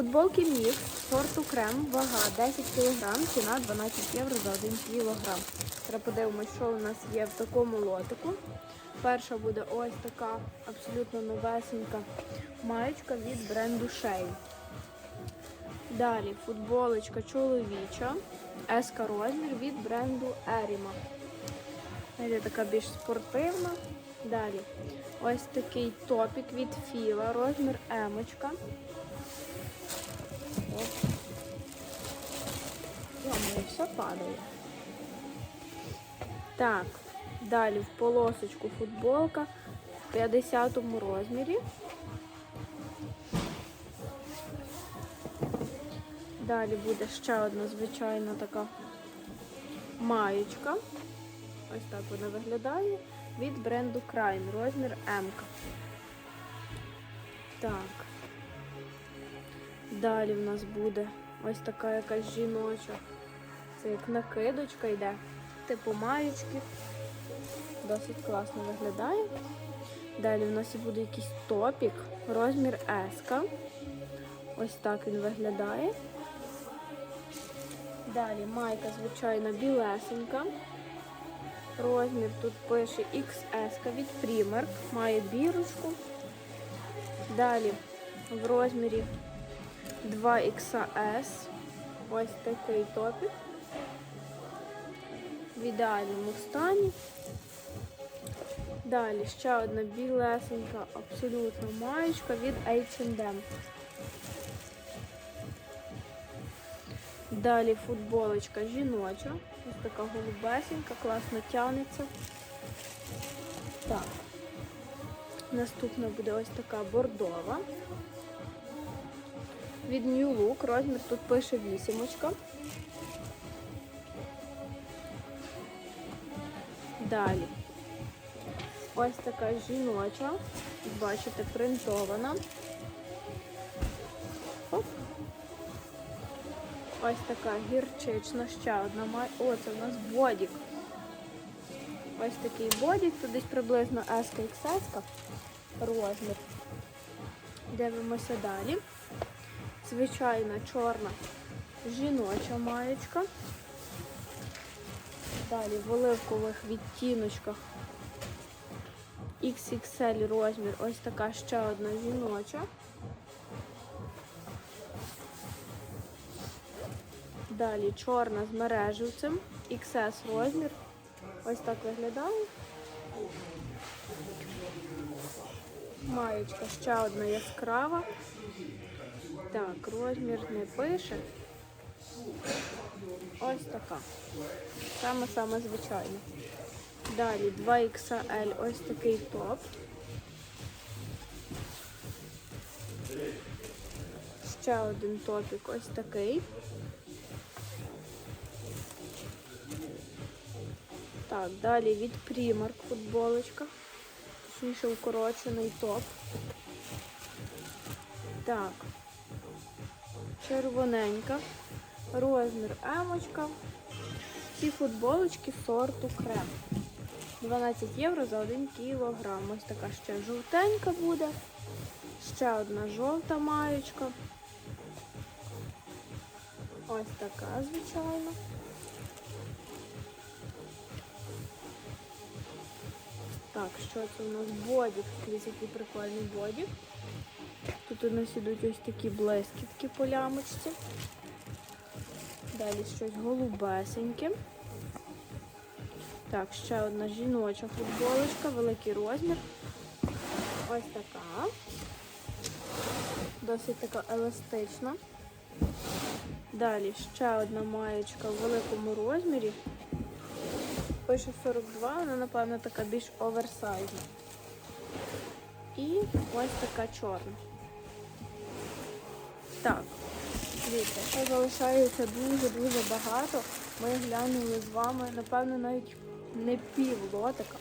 Футболки мікс сорту крем, вага 10 кг, ціна 12 євро за 1 кг. Зараз подивимось, що у нас є в такому лотику. Перша буде ось така абсолютно новесенька маєчка від бренду Shea. Далі футболочка чоловіча, S розмір від бренду Erima. Це така більш спортивна. Далі ось такий топік від Філа, розмір емочка. Йому все падає. Так, далі в полосочку футболка в 50 розмірі. Далі буде ще одна звичайна така маєчка. Ось так вона виглядає. Від бренду Crime, розмір М. Так. Далі в нас буде ось така якась жіноча. Це як накидочка йде. Типу маєчки. Досить класно виглядає. Далі в нас буде якийсь топік, розмір S. Ось так він виглядає. Далі майка, звичайно, білесенька. Розмір тут пише XS від Primark, має бірочку. Далі в розмірі 2XS. Ось такий топік. В ідеальному стані. Далі ще одна білесенька, абсолютно маєчка від H&M. Далі футболочка жіноча. Ось така голубесенька, класно тягнеться. Так. Наступна буде ось така бордова. Від New Look, розмір тут пише вісімочка. Далі. Ось така жіноча. Бачите, принтована. Оп. Ось така гірчична, ще одна має. О, це у нас бодік. Ось такий бодік, тут десь приблизно S XS розмір. Дивимося далі. Звичайна чорна жіноча маєчка. Далі в оливкових відтіночках XXL розмір. Ось така ще одна жіноча. Далі чорна з мереживцем, XS розмір. Ось так виглядає. Маєчка ще одна яскрава. Так, розмір не пише. Ось така. Саме-саме звичайна. Далі 2XL, ось такий топ. Ще один топік, ось такий. Так, далі від Primark футболочка. Точніше укорочений топ. Так. Червоненька. Розмір емочка. Ці футболочки сорту крем. 12 євро за 1 кілограм. Ось така ще жовтенька буде. Ще одна жовта маєчка. Ось така, звичайно. Так, що це у нас бодік? Дивіться, який прикольний бодік. Тут у нас ідуть ось такі блискітки по лямочці. Далі щось голубесеньке. Так, ще одна жіноча футболочка, великий розмір. Ось така. Досить така еластична. Далі ще одна маєчка в великому розмірі. Пише 42, вона, напевно, така більш оверсайзна. І ось така чорна. Так, дивіться, ще залишається дуже-дуже багато. Ми глянули з вами, напевно, навіть не пів лотика.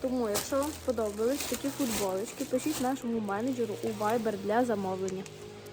Тому, якщо вам сподобались такі футболочки, пишіть нашому менеджеру у Viber для замовлення.